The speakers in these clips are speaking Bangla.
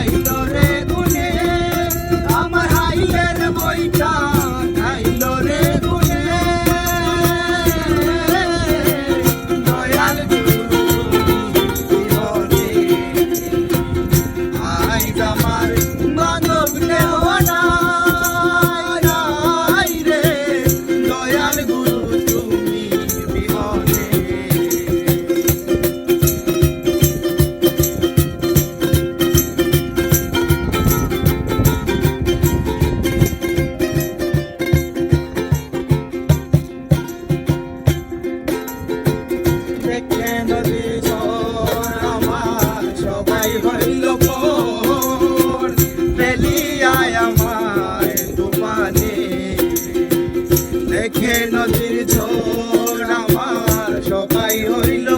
Ay, torre. হইল পর পেলিয়ায় আমায় দুপানে দেখে নদীর ঝোর আমার সবাই হইল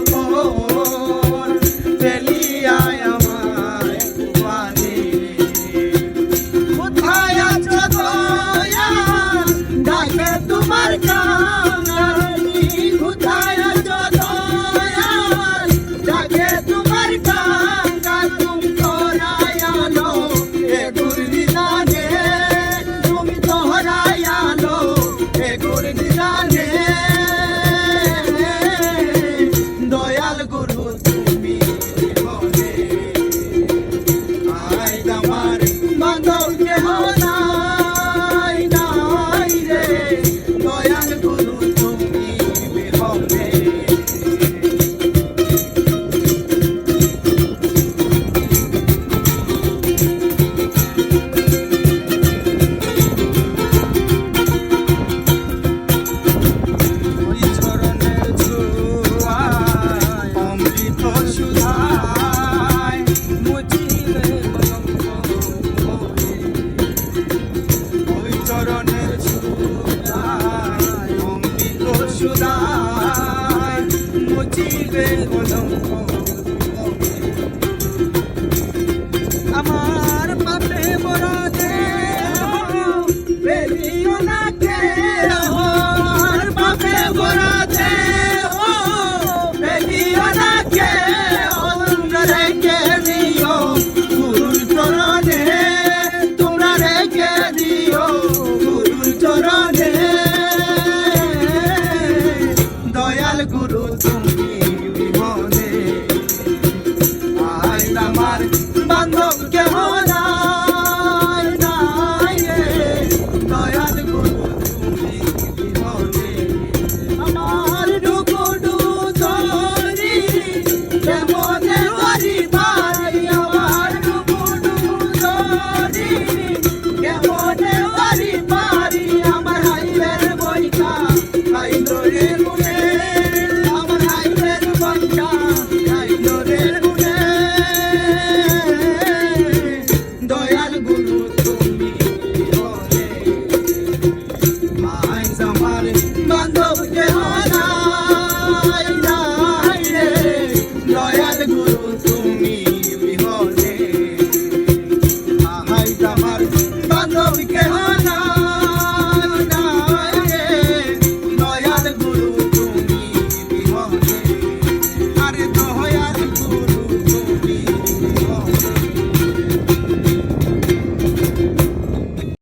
Ay, Dama. motive mon amour. 我。